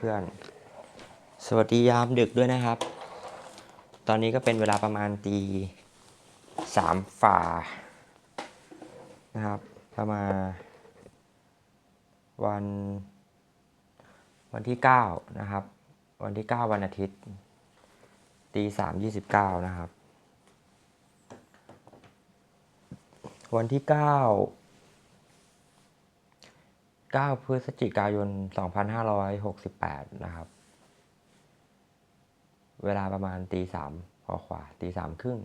เพื่อนๆ สวัสดียามดึกด้วยนะครับ ตอนนี้ก็เป็นเวลาประมาณตีสามฝ่านะครับประมาณวันวันที่เก้านะครับ วันที่เก้าวันอาทิตย์ตีสามยี่สิบเก้านะครับ วันที่เก้า 9 พฤศจิกายน 2568 นะครับ เวลาประมาณตีสามพอขวาตีสามครึ่ง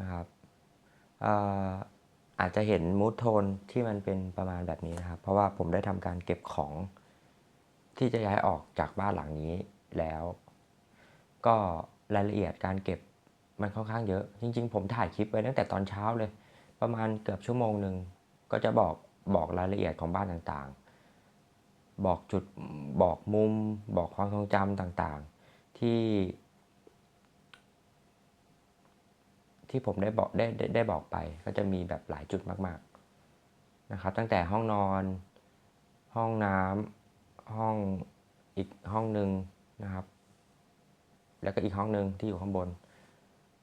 นะครับอ่ออาจจะเห็นมูทโทนที่มันเป็นประมาณแบบนี้นะครับ เพราะว่าผมได้ทำการเก็บของที่จะย้ายออกจากบ้านหลังนี้แล้ว ก็รายละเอียดการเก็บมันค่อนข้างเยอะ จริง ๆ ผมถ่ายคลิปไว้ตั้งแต่ตอนเช้าเลย ประมาณเกือบชั่วโมงหนึ่งก็จะบอก บอกรายละเอียดของบ้านต่างๆ บอกจุดบอกมุม บอกความทรงจำต่างๆ ที่ ที่ผมได้บอกได้ได้ได้บอกไป ก็จะมีแบบหลายจุดมากๆนะครับ ตั้งแต่ห้องนอน ห้องน้ำห้องอีกห้องหนึ่งนะครับ แล้วก็อีกห้องหนึ่งที่อยู่ข้างบน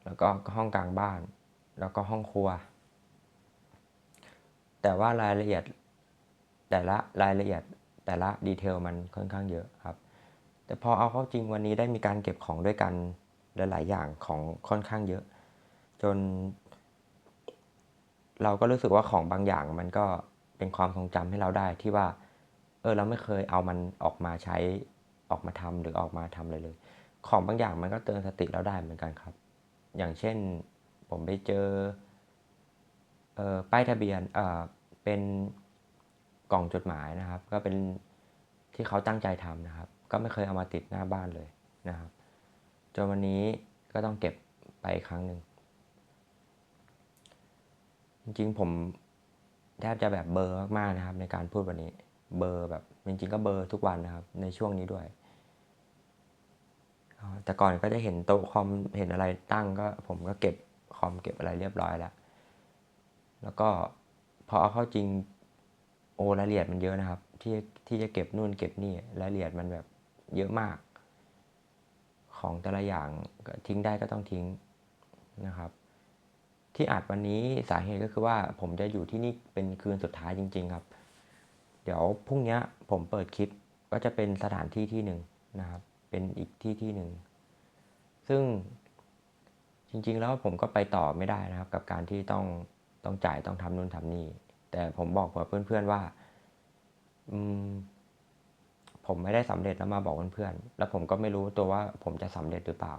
แล้วก็ห้องกลางบ้าน แล้วก็ห้องครัว แต่ว่ารายละเอียดแต่ละรายละเอียดแต่ละดีเทลมันค่อนข้างเยอะครับ แต่พอเอาเข้าจริงวันนี้ได้มีการเก็บของด้วยกันหลาย ๆ อย่างของค่อนข้างเยอะ จน เราก็รู้สึกว่าของบางอย่างมันก็เป็นความทรงจำให้เราได้ที่ว่า เออเราไม่เคยเอามันออกมาใช้ออกมาทำหรือออกมาทำเลยเลย ของบางอย่างมันก็เตือนสติเราได้เหมือนกันครับ อย่างเช่น ผมไปเจอ ป้ายทะเบียนเป็นกล่องจดหมายนะครับ ก็เป็นที่เขาตั้งใจทำนะครับ ก็ไม่เคยเอามาติดหน้าบ้านเลยนะครับจนวันนี้ก็ต้องเก็บไปอีกครั้งหนึ่งจริงๆผมแทบจะแบบเบอร์มากๆนะครับ ในการพูดวันนี้เบอร์แบบจริงๆก็เบอร์ทุกวันนะครับ ในช่วงนี้ด้วยแต่ก่อนก็จะเห็นโต๊ะคอมเห็นอะไรตั้งก็ผมก็เก็บคอมเก็บอะไรเรียบร้อยแล้ว แล้วก็พอเอาเข้าจริงโอ้รายละเอียดมันเยอะนะครับ ที่ที่จะเก็บนู่นเก็บนี่รายละเอียดมันแบบเยอะมาก ของแต่ละอย่างทิ้งได้ก็ต้องทิ้งนะครับ ที่อัดวันนี้สาเหตุก็คือว่าผมจะอยู่ที่นี่เป็นคืนสุดท้ายจริง ๆ ครับ เดี๋ยวพรุ่งนี้ผมเปิดคลิปก็จะเป็นสถานที่ที่หนึ่งนะครับ เป็นอีกที่ที่หนึ่งซึ่งจริง ๆ แล้วผมก็ไปต่อไม่ได้นะครับ กับการที่ต้อง ต้องจ่ายต้องทำนู่นทำนี่ แต่ผมบอกกับเพื่อนๆว่าอืมผมไม่ได้สำเร็จแล้วมาบอกเพื่อนๆแล้วผมก็ไม่รู้ตัวว่าผมจะสำเร็จหรือเปล่า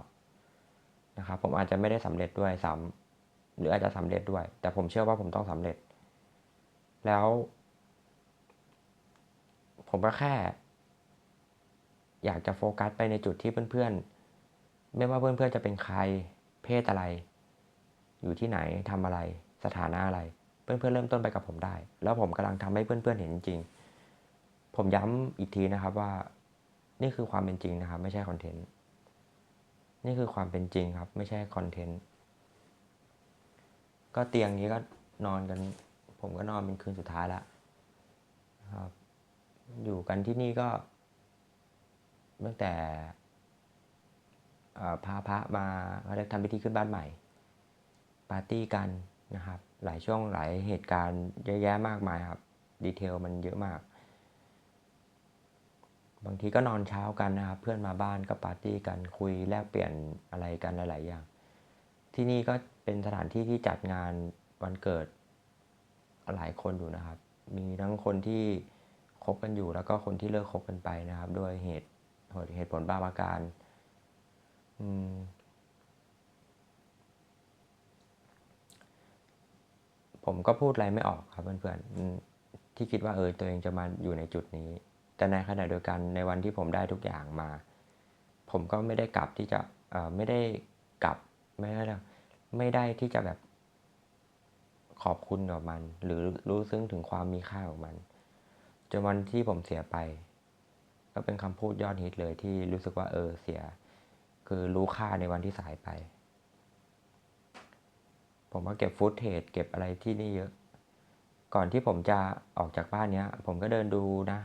นะครับผมอาจจะไม่ได้สำเร็จด้วยซ้ำหรืออาจจะสำเร็จด้วย แต่ผมเชื่อว่าผมต้องสำเร็จ แล้ว ผมก็แค่ อยากจะโฟกัสไปในจุดที่เพื่อนๆ ไม่ว่าเพื่อนๆจะเป็นใครเพศอะไร อยู่ที่ไหนทำอะไร สถานะอะไร เพื่อนๆเริ่มต้นไปกับผมได้ แล้วผมกำลังทำให้เพื่อนๆเห็นจริง ผมย้ำอีกทีนะครับว่า นี่คือความเป็นจริงนะครับ ไม่ใช่คอนเทนต์นี่คือความเป็นจริงครับ ไม่ใช่คอนเทนต์ก็เตียงนี้ก็นอนกัน ผมก็นอนเป็นคืนสุดท้ายละครับ อยู่กันที่นี่ก็ ตั้งแต่พาพระมาเขาเรียกทำพิธีขึ้นบ้านใหม่ ปาร์ตี้กัน นะครับ หลายช่วงหลายเหตุการณ์เยอะแยะมากมายครับ ดีเทลมันเยอะมาก บางทีก็นอนเช้ากันนะครับ เพื่อนมาบ้านก็ปาร์ตี้กันคุยแลกเปลี่ยนอะไรกันหลาย ๆ อย่าง ที่นี่ก็เป็นสถานที่ที่จัดงานวันเกิดหลายคนอยู่นะครับ มีทั้งคนที่คบกันอยู่แล้วก็คนที่เลิกคบกันไปนะครับ ด้วยเหตุเหตุผลบางประการ อืม ผมก็พูดอะไรไม่ออกครับเพื่อนๆที่คิดว่าเออตัวเองจะมาอยู่ในจุดนี้ แต่ในขณะเดียวกันในวันที่ผมได้ทุกอย่างมา ผมก็ไม่ได้กลับที่จะไม่ได้กลับไม่ได้ไม่ได้ที่จะแบบขอบคุณกับมัน หรือรู้ซึ้งถึงความมีค่าของมันจนวันที่ผมเสียไป ก็เป็นคำพูดยอดฮิตเลยที่รู้สึกว่าเออเสีย คือรู้ค่าในวันที่สายไป ผมก็เก็บฟุตเทจเก็บอะไรที่นี่เยอะ ก่อนที่ผมจะออกจากบ้านเนี้ย ผมก็เดินดูนะ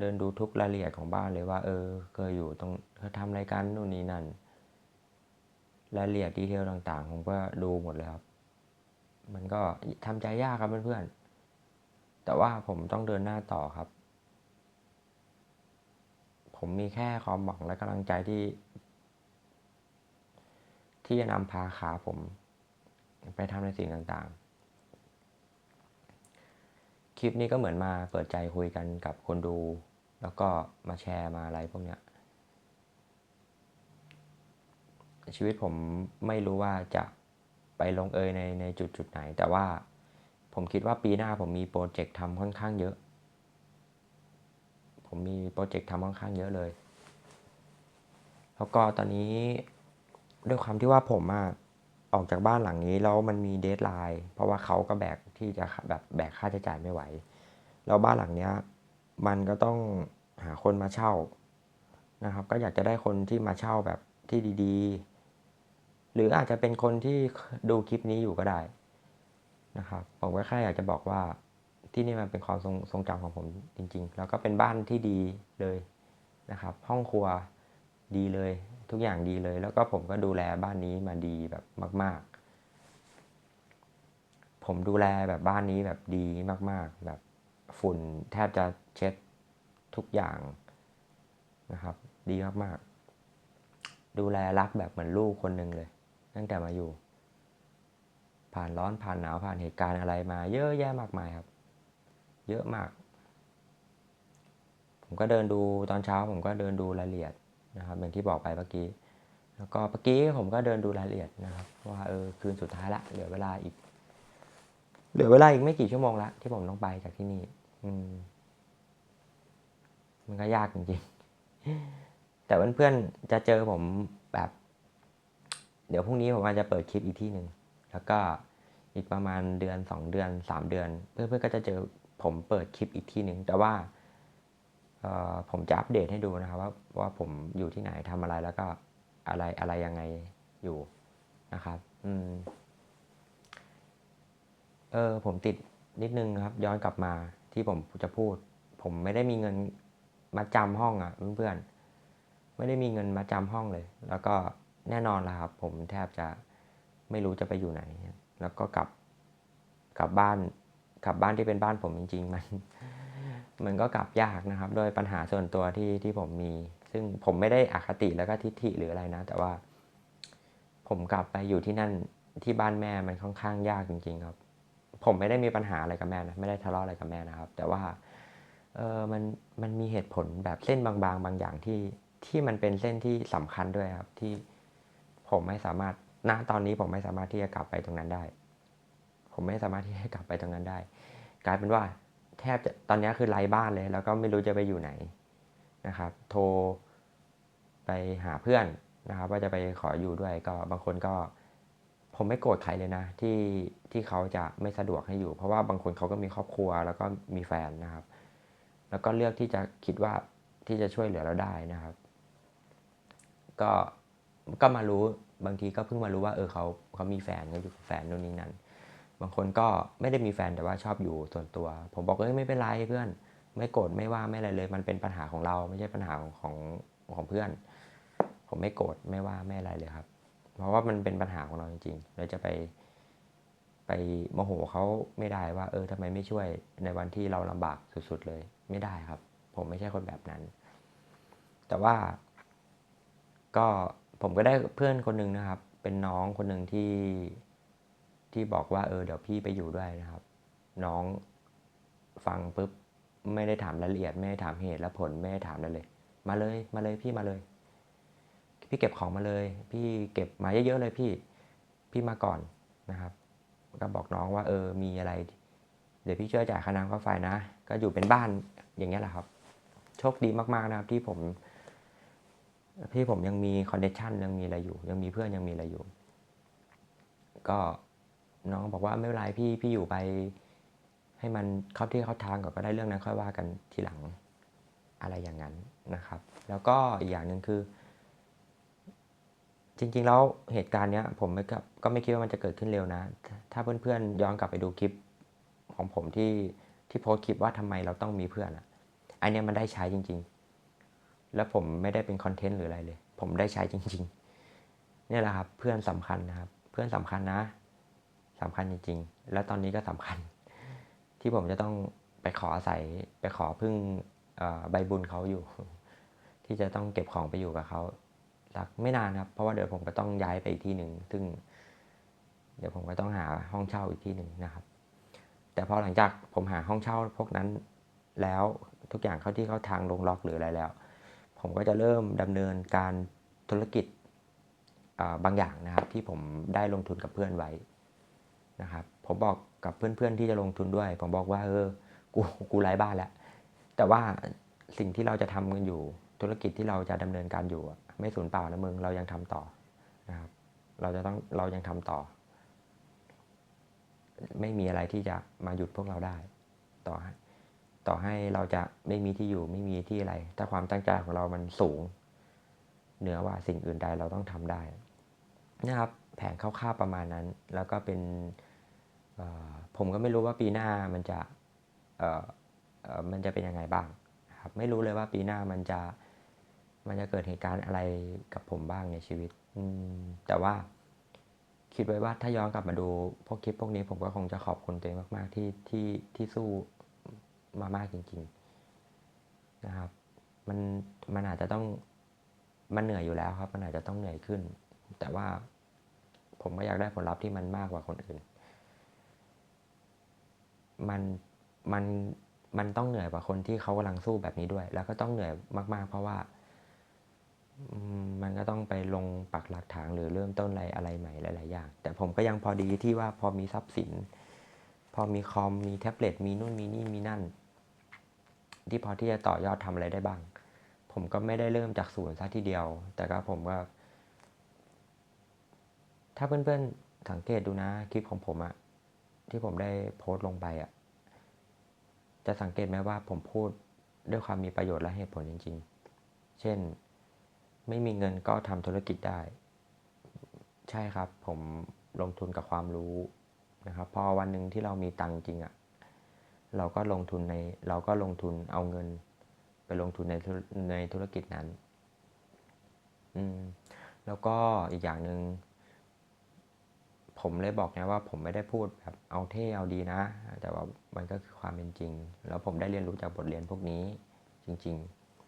เดินดูทุกรายละเอียดของบ้านเลยว่า เออ เคยอยู่ตรงเคยทำอะไรกันนู่นนี่นั่นรายละเอียดดีเทลต่างๆ ผมก็ดูหมดเลยครับ มันก็ทำใจยากครับเพื่อนๆ แต่ว่าผมต้องเดินหน้าต่อครับ ผมมีแค่ความหวังและกำลังใจที่ ที่จะนำพาขาผม ไปทำในสิ่งต่างๆ คลิปนี้ก็เหมือนมาเปิดใจคุยกันกับคนดู แล้วก็มาแชร์มาอะไรพวกเนี้ย ชีวิตผมไม่รู้ว่าจะไปลงเอยในในจุดจุดไหน แต่ว่าผมคิดว่าปีหน้าผมมีโปรเจกต์ทำค่อนข้างเยอะ ผมมีโปรเจกต์ทำค่อนข้างเยอะเลย แล้วก็ตอนนี้ด้วยความที่ว่าผมอะ ออกจากบ้านหลังนี้แล้วมันมีเดทไลน์เพราะว่าเขาก็แบกที่จะแบบแบกค่าใช้จ่ายไม่ไหวแล้วบ้านหลังเนี้ยมันก็ต้องหาคนมาเช่านะครับ ก็อยากจะได้คนที่มาเช่าแบบที่ดีๆ หรืออาจจะเป็นคนที่ดูคลิปนี้อยู่ก็ได้นะครับผมก็แค่อยากจะบอกว่าที่นี่มันเป็นความทรงทรงจำของผมจริง ๆ แล้วก็เป็นบ้านที่ดีเลยนะครับ ห้องครัวดีเลย ทุกอย่างดีเลย แล้วก็ผมก็ดูแลบ้านนี้มาดีแบบมาก ๆ ผมดูแลแบบบ้านนี้แบบดีมาก ๆ แบบฝุ่นแทบจะเช็ดทุกอย่างนะครับ ดีมาก ๆ ดูแลรักแบบเหมือนลูกคนหนึ่งเลย ตั้งแต่มาอยู่ ผ่านร้อนผ่านหนาวผ่านเหตุการณ์อะไรมา เยอะแยะมากมายครับ เยอะมาก ผมก็เดินดูตอนเช้า ผมก็เดินดูรายละเอียด นะครับอย่างที่บอกไปเมื่อกี้ แล้วก็เมื่อกี้ผมก็เดินดูรายละเอียดนะครับว่าเออคืนสุดท้ายละเหลือเวลาอีก เหลือเวลาอีกไม่กี่ชั่วโมงละที่ผมต้องไปจากที่นี่ อืม มันก็ยากจริงๆแต่เพื่อนๆจะเจอผมแบบ เดี๋ยวพรุ่งนี้ผมอาจจะเปิดคลิปอีกที่หนึ่งแล้วก็อีกประมาณเดือนสองเดือนสามเดือน เพื่อนๆก็จะเจอผมเปิดคลิปอีกที่หนึ่งแต่ว่า ผมจะอัปเดตให้ดูนะครับว่าว่าผมอยู่ที่ไหนทำอะไรแล้วก็อะไรอะไรยังไงอยู่นะครับอืมเออผมติดนิดนึงครับ ย้อนกลับมาที่ผมจะพูด ผมไม่ได้มีเงินมาจำห้องอะ่ะเพื่อนๆไม่ได้มีเงินมาจำห้องเลย แล้วก็แน่นอนละครับ ผมแทบจะไม่รู้จะไปอยู่ไหน แล้วก็กลับกลับบ้านกลับบ้านที่เป็นบ้านผมจริง ๆ มัน มันก็กลับยากนะครับ โดยปัญหาส่วนตัวที่ที่ผมมี ซึ่งผมไม่ได้อคติแล้วก็ทิฐิหรืออะไรนะ แต่ว่า ผมกลับไปอยู่ที่นั่นที่บ้านแม่มันค่อนข้างยากจริง ๆ ครับ ผมไม่ได้มีปัญหาอะไรกับแม่นะไม่ได้ทะเลาะอะไรกับแม่นะครับ แต่ว่าเออมันมันมีเหตุผลแบบเส้นบางๆบางอย่างที่ที่มันเป็นเส้นที่สำคัญด้วยครับที่ผมไม่สามารถณตอนนี้ผมไม่สามารถที่จะกลับไปตรงนั้นได้ ผมไม่สามารถที่จะกลับไปตรงนั้นได้ กลายเป็นว่า แทบจะตอนนี้คือไร้บ้านเลย แล้วก็ไม่รู้จะไปอยู่ไหนนะครับ โทรไปหาเพื่อนนะครับว่าจะไปขออยู่ด้วยก็บางคนก็ผมไม่โกรธใครเลยนะที่ที่เขาจะไม่สะดวกให้อยู่ เพราะว่าบางคนเขาก็มีครอบครัว แล้วก็มีแฟนนะครับ แล้วก็เลือกที่จะคิดว่าที่จะช่วยเหลือเราได้นะครับ ก็ก็มารู้บางทีก็เพิ่งมารู้ว่าเออเขาเขามีแฟนเขาอยู่กับแฟนโน่นนี่นั่น บางคนก็ไม่ได้มีแฟนแต่ว่าชอบอยู่ส่วนตัว ผมบอกเอ้ยไม่เป็นไรเพื่อน ไม่โกรธไม่ว่าไม่อะไรเลย มันเป็นปัญหาของเราไม่ใช่ปัญหาของของของเพื่อน ผมไม่โกรธไม่ว่าไม่อะไรเลยครับ เพราะว่ามันเป็นปัญหาของเราจริงๆเราจะไปไปโมโหเขาไม่ได้ว่า เออทำไมไม่ช่วยในวันที่เราลำบากสุดๆเลย ไม่ได้ครับ ผมไม่ใช่คนแบบนั้น แต่ว่า ก็ผมก็ได้เพื่อนคนหนึ่งนะครับ เป็นน้องคนหนึ่งที่ ที่บอกว่าเออเดี๋ยวพี่ไปอยู่ด้วยนะครับ น้องฟังปุ๊บไม่ได้ถามรายละเอียด ไม่ได้ถามเหตุและผลไม่ได้ถามอะไรเลย มาเลยมาเลยพี่มาเลย พี่เก็บของมาเลย พี่เก็บมาเยอะๆเลยพี่พี่มาก่อนนะครับ ก็บอกน้องว่า เออมีอะไร เดี๋ยวพี่ช่วยจ่ายค่าน้ำค่าไฟนะ ก็อยู่เป็นบ้านอย่างเงี้ยแหละครับ โชคดีมากๆนะครับที่ผมที่ผมยังมีคอนเนคชันยังมีอะไรอยู่ ยังมีเพื่อนยังมีอะไรอยู่ ก็ น้องบอกว่าไม่เป็นไรพี่พี่อยู่ไป ให้มันเข้าที่เข้าทางก่อนก็ได้เรื่องนั้นค่อยว่ากันทีหลังอะไรอย่างนั้นนะครับ แล้วก็อีกอย่างหนึ่งคือ จริง ๆ แล้วเหตุการณ์เนี้ย ผมไม่กับก็ไม่คิดว่ามันจะเกิดขึ้นเร็วนะ ถ้าเพื่อนๆย้อนกลับไปดูคลิปของผมที่ที่โพสคลิปว่าทำไมเราต้องมีเพื่อนอะออันเนี้ยมันได้ใช้จริง ๆ แล้วผมไม่ได้เป็นคอนเทนต์หรืออะไรเลย ผมได้ใช้จริงๆเนี่ยแหละครับ เพื่อนสำคัญนะครับ เพื่อนสำคัญนะ สำคัญจริง ๆ แล้วตอนนี้ก็สำคัญ ที่ผมจะต้องไปขออาศัยไปขอพึ่งใบบุญเขาอยู่ ที่จะต้องเก็บของไปอยู่กับเขาสักไม่นานครับ เพราะว่าเดี๋ยวผมก็ต้องย้ายไปอีกที่หนึ่งซึ่ง เดี๋ยวผมก็ต้องหาห้องเช่าอีกที่หนึ่งนะครับ แต่พอหลังจากผมหาห้องเช่าพวกนั้นแล้วทุกอย่างเข้าที่เข้าทางลงล็อกหรืออะไรแล้ว ผมก็จะเริ่มดำเนินการธุรกิจบางอย่างนะครับ ที่ผมได้ลงทุนกับเพื่อนไว้ นะครับ ผมบอกกับเพื่อนๆที่จะลงทุนด้วย ผมบอกว่าเออกูกูไร้บ้านแล้ว แต่ว่าสิ่งที่เราจะทำกันอยู่ ธุรกิจที่เราจะดำเนินการอยู่ ไม่สูญเปล่านะมึงเรายังทำต่อนะครับ เราจะต้องเรายังทำต่อ ไม่มีอะไรที่จะมาหยุดพวกเราได้ ต่อต่อให้เราจะไม่มีที่อยู่ไม่มีที่อะไร ถ้าความตั้งใจของเรามันสูง เหนือว่าสิ่งอื่นใดเราต้องทำได้ นะครับ แผนคร่าวๆประมาณนั้น แล้วก็เป็น ผมก็ไม่รู้ว่าปีหน้ามันจะมันจะเป็นยังไงบ้างครับไม่รู้เลยว่าปีหน้ามันจะมันจะเกิดเหตุการณ์อะไรกับผมบ้างในชีวิตแต่ว่าคิดไว้ว่าถ้าย้อนกลับมาดูพวกคลิปพวกนี้ผมก็คงจะขอบคุณตัวเองมาก ๆ ที่ที่ที่สู้มามากจริง ๆนะครับ มันมันอาจจะต้องมันเหนื่อยอยู่แล้วครับ มันอาจจะต้องเหนื่อยขึ้น แต่ว่าผมก็อยากได้ผลลัพธ์ที่มันมากกว่าคนอื่น มันมันมันต้องเหนื่อยกว่าคนที่เขากำลังสู้แบบนี้ด้วย แล้วก็ต้องเหนื่อยมาก ๆ เพราะว่ามันก็ต้องไปลงปักหลักฐานหรือเริ่มต้นอะไรอะไรใหม่หลายๆอย่างแต่ผมก็ยังพอดีที่ว่าพอมีทรัพย์สิน พอมีคอมมีแท็บเล็ตมีนู่นมีนี่มีนั่น ที่พอที่จะต่อยอดทำอะไรได้บ้าง ผมก็ไม่ได้เริ่มจากศูนย์ซะทีเดียว แต่ก็ผมก็ถ้าเพื่อนๆสังเกตดูนะคลิปของผมอะ ที่ผมได้โพสต์ลงไปอะจะสังเกตไหมว่าผมพูดด้วยความมีประโยชน์และเหตุผลจริง ๆ เช่น ไม่มีเงินก็ทำธุรกิจได้ ใช่ครับ ผมลงทุนกับความรู้นะครับ พอวันหนึ่งที่เรามีตังจริงอะ่ะ เราก็ลงทุนใน เราก็ลงทุนเอาเงิน ไปลงทุนในในธุรกิจนั้น อืม แล้วก็อีกอย่างหนึ่ง ผมเลยบอกนะว่าผมไม่ได้พูดแบบเอาเท่เอาดีนะ แต่ว่ามันก็คือความเป็นจริง แล้วผมได้เรียนรู้จากบทเรียนพวกนี้จริง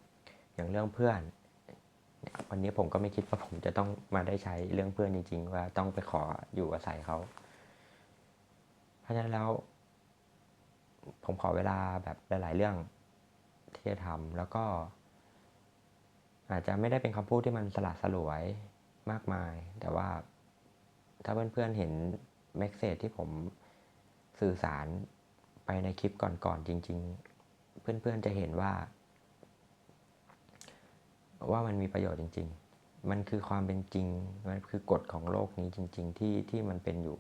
ๆ อย่างเรื่องเพื่อนวันนี้ผมก็ไม่คิดว่าผมจะต้องมาได้ใช้เรื่องเพื่อนจริง ๆ ว่าต้องไปขออยู่อาศัยเขา เพราะฉะนั้นแล้วผมขอเวลาแบบหลาย ๆ เรื่องที่จะทำแล้วก็ อาจจะไม่ได้เป็นคำพูดที่มันสละสลวยมากมาย แต่ว่า ถ้าเพื่อนๆเห็นเมกเซจที่ผมสื่อสารไปในคลิปก่อนๆจริง ๆ เพื่อนๆจะเห็นว่า ว่ามันมีประโยชน์จริง ๆ มันคือความเป็นจริง มันคือกฎของโลกนี้จริง ๆ ที่ที่มันเป็นอยู่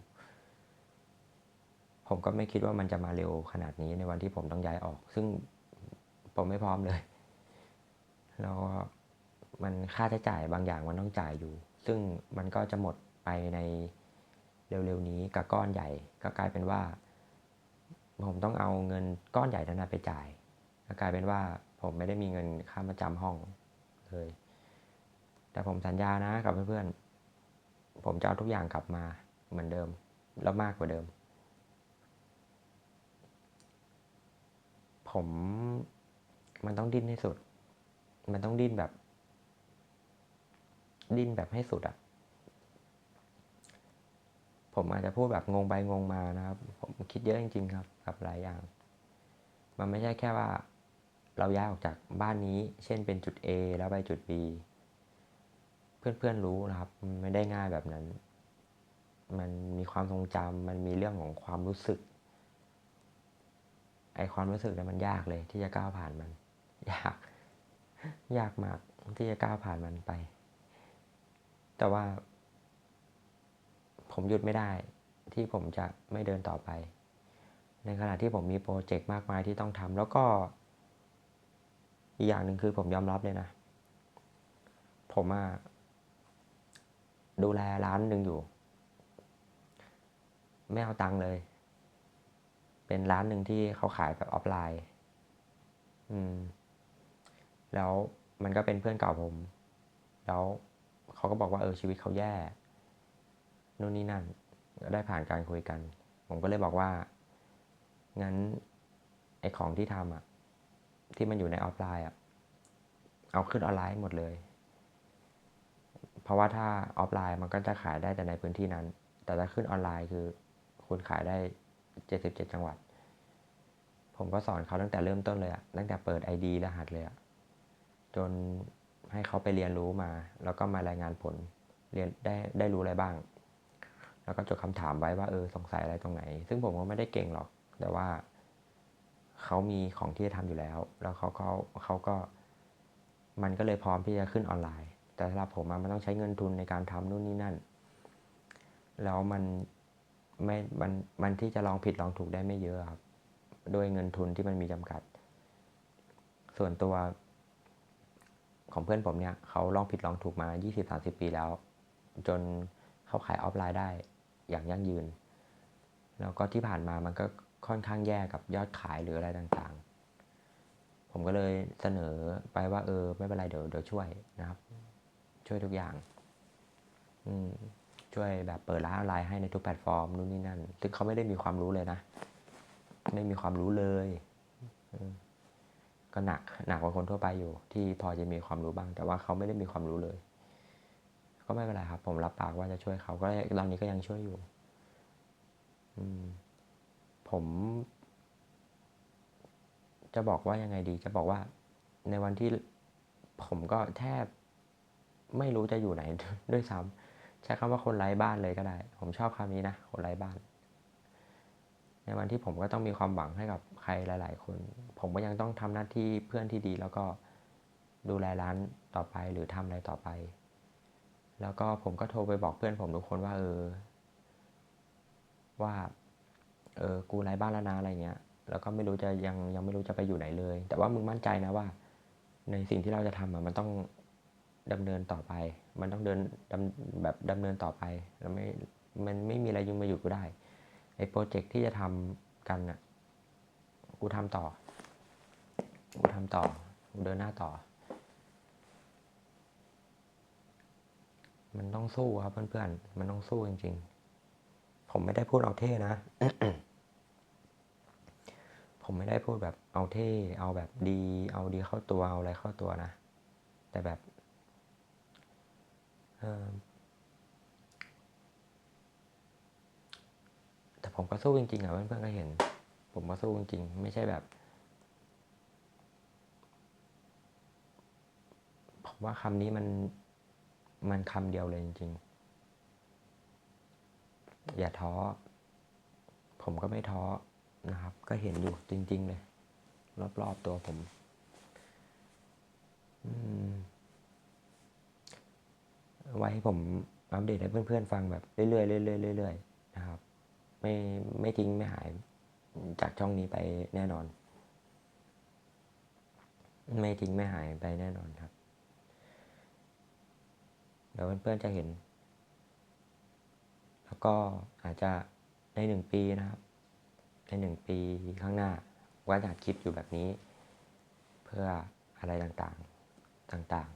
ผมก็ไม่คิดว่ามันจะมาเร็วขนาดนี้ในวันที่ผมต้องย้ายออก ซึ่งผมไม่พร้อมเลย แล้วมันค่าใช้จ่ายบางอย่างมันต้องจ่ายอยู่ ซึ่งมันก็จะหมด ไปในเร็วๆนี้กับก้อนใหญ่ ก็กลายเป็นว่า ผมต้องเอาเงินก้อนใหญ่นั้นไปจ่าย ก็กลายเป็นว่าผมไม่ได้มีเงินค่ามาจำห้องเลย แต่ผมสัญญานะกับเพื่อนๆ ผมจะเอาทุกอย่างกลับมาเหมือนเดิม แล้วมากกว่าเดิม ผมมันต้องดิ้นให้สุด มันต้องดิ้นแบบ ดิ้นแบบให้สุดอะ ผมอาจจะพูดแบบงงไปงงมานะครับ ผมคิดเยอะจริงๆครับ กับหลายอย่าง มันไม่ใช่แค่ว่า เราย้ายออกจากบ้านนี้ เช่นเป็นจุด A แล้วไปจุด B เพื่อนๆรู้นะครับ ไม่ได้ง่ายแบบนั้น มันมีความทรงจำมันมีเรื่องของความรู้สึก ไอความรู้สึกนั้นมันยากเลย ที่จะก้าวผ่านมัน ยาก ยากมากที่จะก้าวผ่านมันไป แต่ว่า ผมหยุดไม่ได้ ที่ผมจะไม่เดินต่อไป ในขณะที่ผมมีโปรเจกต์มากมายที่ต้องทำแล้วก็อีกอย่างหนึ่งคือผมยอมรับเลยนะ ผมอะดูแลร้านหนึ่งอยู่ ไม่เอาตังค์เลย เป็นร้านหนึ่งที่เขาขายแบบออฟไลน์ อืม แล้วมันก็เป็นเพื่อนเก่าผม แล้วเขาก็บอกว่าเออชีวิตเขาแย่ นู่นนี่นั่นก็ได้ผ่านการคุยกัน ผมก็เลยบอกว่า งั้นไอของที่ทำอะที่มันอยู่ในออฟไลน์อะเอาขึ้นออนไลน์หมดเลย เพราะว่าถ้าออฟไลน์มันก็จะขายได้แต่ในพื้นที่นั้น แต่ถ้าขึ้นออนไลน์คือคุณขายได้ 77 จังหวัด ผมก็สอนเขาตั้งแต่เริ่มต้นเลยอะตั้งแต่เปิด ID รหัสเลยอะจนให้เขาไปเรียนรู้มา แล้วก็มารายงานผล เรียนได้ได้รู้อะไรบ้าง แล้วก็จดคำถามไว้ว่าเออสงสัยอะไรตรงไหน ซึ่งผมก็ไม่ได้เก่งหรอก แต่ว่าเขามีของที่จะทำอยู่แล้ว แล้วเขาเขาเขาก็ มันก็เลยพร้อมที่จะขึ้นออนไลน์ แต่สำหรับผมมันต้องใช้เงินทุนในการทำนู่นนี่นั่น แล้วมันไม่ มัน มันที่จะลองผิดลองถูกได้ไม่เยอะครับ ด้วยเงินทุนที่มันมีจำกัด ส่วนตัว ของเพื่อนผมเนี่ยเขาลองผิดลองถูกมา 20-30 ปีแล้ว จนเขาขายออฟไลน์ได้ อย่างยั่งยืน แล้วก็ที่ผ่านมามันก็ค่อนข้างแย่กับยอดขายหรืออะไรต่างๆ ผมก็เลยเสนอไปว่า เออ ไม่เป็นไรเดี๋ยวเดี๋ยวช่วยนะครับ ช่วยทุกอย่างอืมช่วยแบบเปิดร้านออนไลน์ให้ในทุกแพลตฟอร์มนู่นนี่นั่น ซึ่งเขาไม่ได้มีความรู้เลยนะไม่มีความรู้เลยก็หนักหนักกว่าคนทั่วไปอยู่ ที่พอจะมีความรู้บ้าง แต่ว่าเขาไม่ได้มีความรู้เลย ก็ไม่เป็นไรครับ ผมรับปากว่าจะช่วยเขาก็ตอนนี้ก็ยังช่วยอยู่ อืม ผม จะบอกว่ายังไงดี จะบอกว่า ในวันที่ผมก็แทบไม่รู้จะอยู่ไหนด้วยซ้ำใช้คำว่าคนไร้บ้านเลยก็ได้ ผมชอบคำนี้นะคนไร้บ้าน ในวันที่ผมก็ต้องมีความหวังให้กับใครหลาย ๆ คน ผมก็ยังต้องทำหน้าที่เพื่อนที่ดีแล้วก็ดูแลร้านต่อไปหรือทำอะไรต่อไป แล้วก็ผมก็โทรไปบอกเพื่อนผมทุกคนว่าเออ ว่า เออ กูไร้บ้านแล้วนะอะไรเงี้ย แล้วก็ไม่รู้จะยังยังไม่รู้จะไปอยู่ไหนเลย แต่ว่ามึงมั่นใจนะว่า ในสิ่งที่เราจะทำอะมันต้องดำเนินต่อไป มันต้องเดินดแบบดำเนินต่อไป แล้วไม่ มันไม่มีอะไรยุ่งมาอยู่กูได้ ไอ้โปรเจกต์ที่จะทำกันน่ะ กูทำต่อ กูทำต่อ กูเดินหน้าต่อ มันต้องสู้ครับเพื่อนๆ มันต้องสู้จริง ๆ ผมไม่ได้พูดเอาเท่นะ ผมไม่ได้พูดแบบเอาเท่ เอาแบบดี เอาดีเข้าตัว เอาอะไรเข้าตัวนะ แต่แบบแต่ผมก็สู้จริงๆอะเพื่อนๆก็เห็น ผมก็สู้จริงๆ ไม่ใช่แบบผมว่าคำนี้มัน มันคำเดียวเลยจริงๆ อย่าท้อ ผมก็ไม่ท้อนะครับ ก็เห็นอยู่จริง ๆ เลย รอบ ๆ ตัวผมอไว้ให้ผมอัปเดตให้เพื่อนๆ ฟังแบบเรื่อยๆเรื่อยๆเรื่อยๆนะครับ ไม่ไม่ทิ้งไม่หายจากช่องนี้ไปแน่นอน ไม่ทิ้งไม่หายไปแน่นอนครับ ดี๋ยวเพื่อนๆจะเห็น แล้วก็อาจจะในหนึ่งปีนะครับ ในหนึ่งปีข้างหน้าว่าจะคลิปอยู่แบบนี้ เพื่ออะไรต่างๆต่าง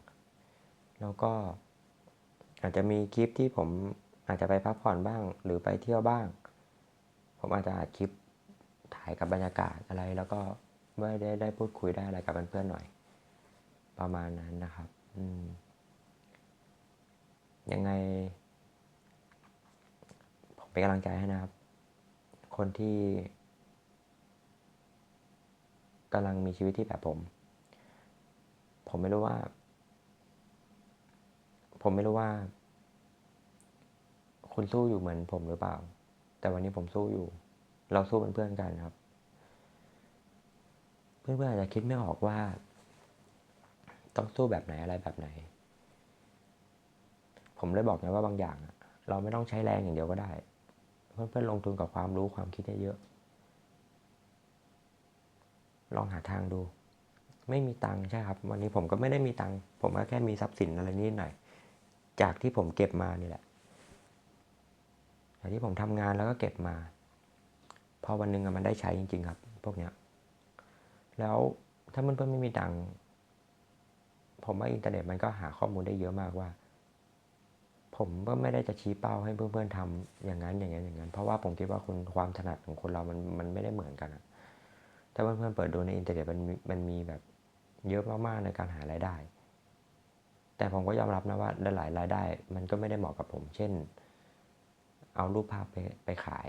ๆ แล้วก็อาจจะมีคลิปที่ผมอาจจะไปพักผ่อนบ้าง หรือไปเที่ยวบ้าง ผมอาจจะอัดคลิปถ่ายกับบรรยากาศอะไร แล้วก็ไม่ได้ได้พูดคุยได้อะไรกับเพื่อนๆหน่อย ประมาณนั้นนะครับ อืม ยังไง ผมเป็นกำลังใจให้นะครับ คนที่กำลังมีชีวิตที่แบบผม ผมไม่รู้ว่า ผมไม่รู้ว่า คุณสู้อยู่เหมือนผมหรือเปล่า แต่วันนี้ผมสู้อยู่ เราสู้เป็นเพื่อนกันครับ เพื่อนๆอาจจะคิดไม่ออกว่า ต้องสู้แบบไหนอะไรแบบไหน ผมเลยบอกนะว่าบางอย่าง เราไม่ต้องใช้แรงอย่างเดียวก็ได้ เพื่อนๆลงทุนกับความรู้ความคิดเยอะลองหาทางดู ไม่มีตังค์ใช่ครับ วันนี้ผมก็ไม่ได้มีตังค์ผมก็แค่มีทรัพย์สินอะไรนิดหน่อย จากที่ผมเก็บมานี่แหละจากที่ผมทำงานแล้วก็เก็บมา พอวันหนึ่งมันได้ใช้จริง ๆ ครับ พวกเนี้ยแล้วถ้าเพื่อนๆไม่มีตังค์ผมว่าอินเทอร์เน็ตมันก็หาข้อมูลได้เยอะมากว่า ผมก็ไม่ได้จะชี้เป้าให้เพื่อนๆทำอย่างนั้นอย่างนั้นอย่างนั้น เพราะว่าผมคิดว่าคนความถนัดของคนเรามันมันไม่ได้เหมือนกันอะถ้าเพื่อนๆเปิดดูในอินเทอร์เน็ตมันมันมีแบบเยอะมากๆในการหารายได้ แต่ผมก็ยอมรับนะว่าหลายรายได้ มันก็ไม่ได้เหมาะกับผม เช่น เอารูปภาพไปไปขาย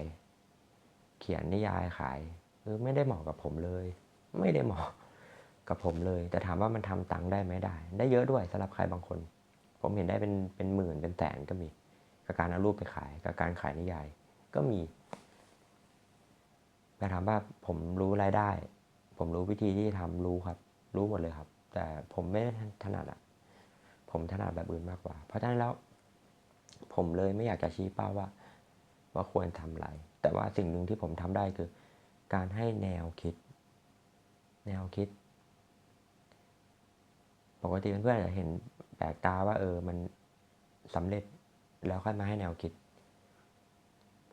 เขียนนิยายขายเออไม่ได้เหมาะกับผมเลย ไม่ได้เหมาะกับผมเลย แต่ถามว่ามันทำตังค์ได้ไหมได้ ได้เยอะด้วยสำหรับใครบางคน ผมเห็นได้เป็นเป็นหมื่นเป็นแสนก็มี กับการเอารูปไปขาย กับการขายนิยาย ก็มีแต่ถามว่าผมรู้รายได้ ผมรู้วิธีที่ทำรู้ครับ รู้หมดเลยครับ แต่ผมไม่ได้ถนัดอะ ผมถนัดแบบอื่นมากกว่า เพราะฉะนั้นแล้ว ผมเลยไม่อยากจะชี้เป้าว่า ว่าควรทำอะไร แต่ว่าสิ่งหนึ่งที่ผมทำได้คือ การให้แนวคิด แนวคิดปกติเพื่อนๆจะเห็น แปลกตาว่า เออมันสำเร็จแล้วค่อยมาให้แนวคิด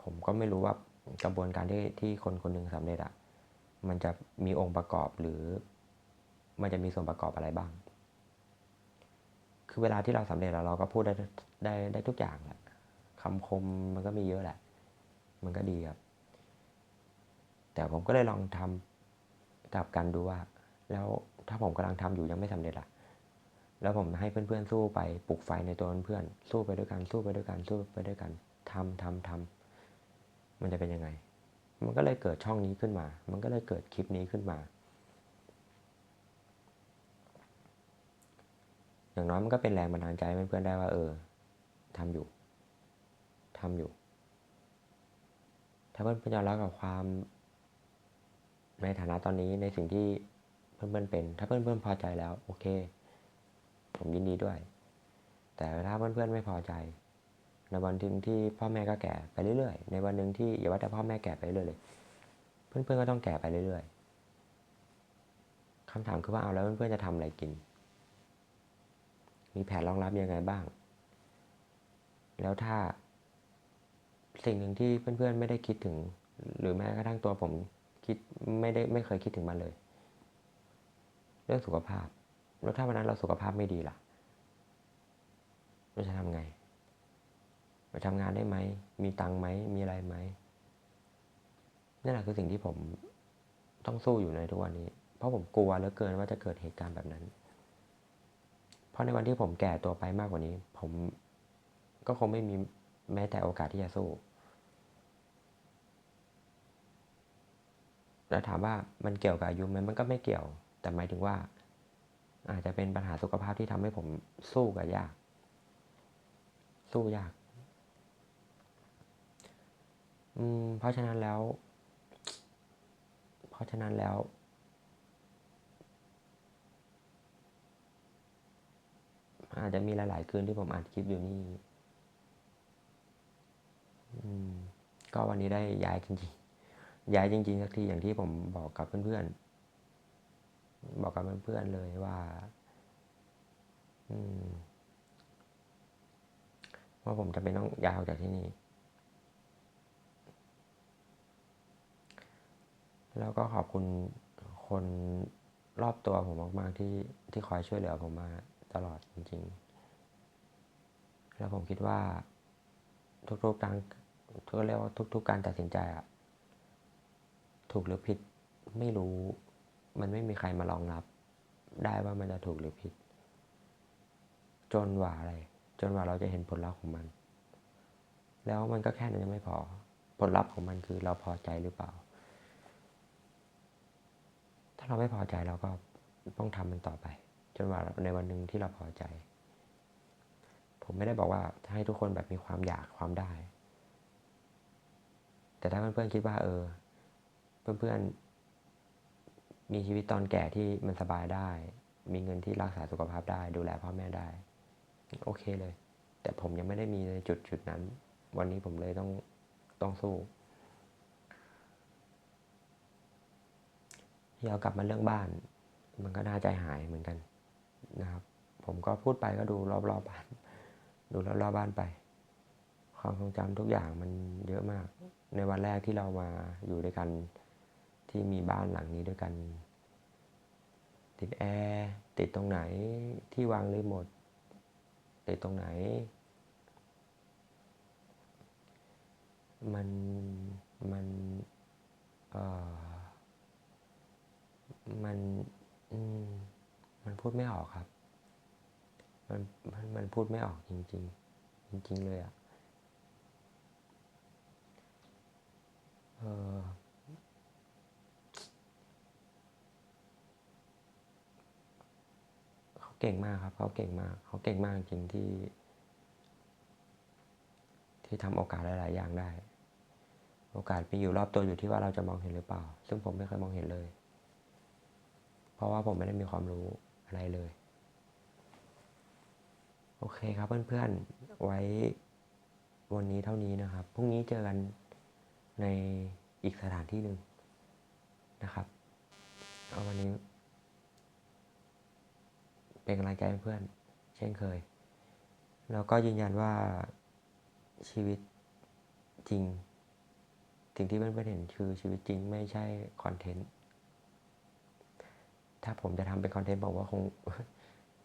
ผมก็ไม่รู้ว่ากระบวนการที่ที่คนคนหนึ่งสำเร็จอะมันจะมีองค์ประกอบหรือ มันจะมีส่วนประกอบอะไรบ้าง คือเวลาที่เราสำเร็จแล้วเราก็พูดได้ได้ได้ทุกอย่างแหละคำคมมันก็มีเยอะแหละ มันก็ดีครับ แต่ผมก็เลยลองทำกับกันดูว่า แล้วถ้าผมกำลังทำอยู่ยังไม่สำเร็จอะ แล้วผมให้เพื่อนๆสู้ไปปลุกไฟในตัวเพื่อนๆสู้ไปด้วยกันสู้ไปด้วยกันสู้ไปด้วยกันทำทำทำมันจะเป็นยังไง มันก็เลยเกิดช่องนี้ขึ้นมา มันก็เลยเกิดคลิปนี้ขึ้นมา อย่างน้อยมันก็เป็นแรงบันดาลใจให้เพื่อนๆได้ว่า เออทำอยู่ทำอยู่ ถ้าเพื่อนๆยอมรับกับความในฐานะตอนนี้ในสิ่งที่เพื่อนๆเป็น ถ้าเพื่อนๆพอใจแล้ว โอเค ผมยินดีด้วย แต่ถ้าเพื่อนๆไม่พอใจ ในวันหนึ่งที่พ่อแม่ก็แก่ไปเรื่อยๆ ในวันหนึ่งที่อย่าว่าแต่พ่อแม่แก่ไปเรื่อยเลย เพื่อนๆก็ต้องแก่ไปเรื่อยๆคำถามคือว่าเอาแล้วเพื่อนๆจะทำอะไรกิน มีแผนรองรับยังไงบ้าง แล้วถ้าสิ่งหนึ่งที่เพื่อนๆไม่ได้คิดถึง หรือแม้กระทั่งตัวผมคิดไม่ได้ไม่เคยคิดถึงมันเลย เรื่องสุขภาพ แล้วถ้าวันนั้นเราสุขภาพไม่ดีล่ะเราจะทำไง ไปทำงานได้ไหม มีตังค์ไหม มีอะไรไหมนั่นแหละคือสิ่งที่ผมต้องสู้อยู่ในทุกวันนี้ เพราะผมกลัวเหลือเกินว่าจะเกิดเหตุการณ์แบบนั้น เพราะในวันที่ผมแก่ตัวไปมากกว่านี้ ผมก็คงไม่มีแม้แต่โอกาสที่จะสู้ แล้วถามว่ามันเกี่ยวกับอายุไหมมันก็ไม่เกี่ยว แต่หมายถึงว่า อาจจะเป็นปัญหาสุขภาพที่ทำให้ผมสู้กับยาก สู้ยากอืมเพราะฉะนั้นแล้ว เพราะฉะนั้นแล้ว อาจจะมีหลาย ๆ คืนที่ผมอ่านคลิปอยู่นี่ก็วันนี้ได้ย้ายจริงๆ ย้ายจริง ๆ สักทีอย่างที่ผมบอกกับเพื่อน ๆ บอกกับเพื่อนๆเลยว่าว่าผมจะเป็นต้องย้ายออกจากที่นี่ แล้วก็ขอบคุณคนรอบตัวผมมากๆที่ที่คอยช่วยเหลือผมมาตลอดจริง ๆ แล้วผมคิดว่า ทุกๆการทุกเรียกว่าทุกๆการตัดสินใจอะถูกหรือผิดไม่รู้ มันไม่มีใครมารองรับ ได้ว่ามันจะถูกหรือผิด จนว่าอะไร จนว่าเราจะเห็นผลลัพธ์ของมัน แล้วมันก็แค่นั้นยังไม่พอ ผลลัพธ์ของมันคือเราพอใจหรือเปล่า ถ้าเราไม่พอใจเราก็ต้องทำมันต่อไป จนว่าในวันหนึ่งที่เราพอใจ ผมไม่ได้บอกว่าให้ทุกคนแบบมีความอยากความได้ แต่ถ้าเพื่อนๆคิดว่า เออ เพื่อนๆ มีชีวิตตอนแก่ที่มันสบายได้ มีเงินที่รักษาสุขภาพได้ ดูแลพ่อแม่ได้ โอเคเลย แต่ผมยังไม่ได้มีในจุดจุดนั้น วันนี้ผมเลยต้องต้องสู้ที่เอากลับมาเรื่องบ้าน มันก็น่าใจหายเหมือนกันนะครับ ผมก็พูดไปก็ดูรอบๆบ้าน ดูรอบๆบ้านไป ความทรงจำทุกอย่างมันเยอะมาก ในวันแรกที่เรามาอยู่ด้วยกัน ที่มีบ้านหลังนี้ด้วยกัน ติดแอร์ติดตรงไหนที่วางรีโมทติดตรงไหน มันมันเออมันมมันพูดไม่ออกครับ มันมันมันพูดไม่ออกจริง ๆ จริง ๆ เลยอะ่ะ เออ เก่งมากครับ เขาเก่งมาก เขาเก่งมากจริงที่ ที่ทำโอกาสหลาย ๆ อย่างได้ โอกาสมีอยู่รอบตัวอยู่ที่ว่าเราจะมองเห็นหรือเปล่า ซึ่งผมไม่เคยมองเห็นเลย เพราะว่าผมไม่ได้มีความรู้อะไรเลย โอเคครับเพื่อนๆ ไว้วันนี้เท่านี้นะครับ พรุ่งนี้เจอกันในอีกสถานที่หนึ่งนะครับ เอาวันนี้ เป็นกำลังใจเพื่อน เช่นเคย แล้วก็ยืนยันว่าชีวิตจริง สิ่งที่เพื่อนๆเห็นคือชีวิตจริงไม่ใช่คอนเทนต์ ถ้าผมจะทำเป็นคอนเทนต์บอกว่าคง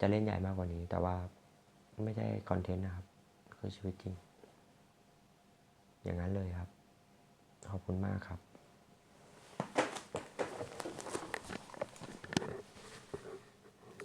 จะเล่นใหญ่มากกว่านี้ แต่ว่าไม่ใช่คอนเทนต์นะครับ คือชีวิตจริง อย่างนั้นเลยครับ ขอบคุณมากครับ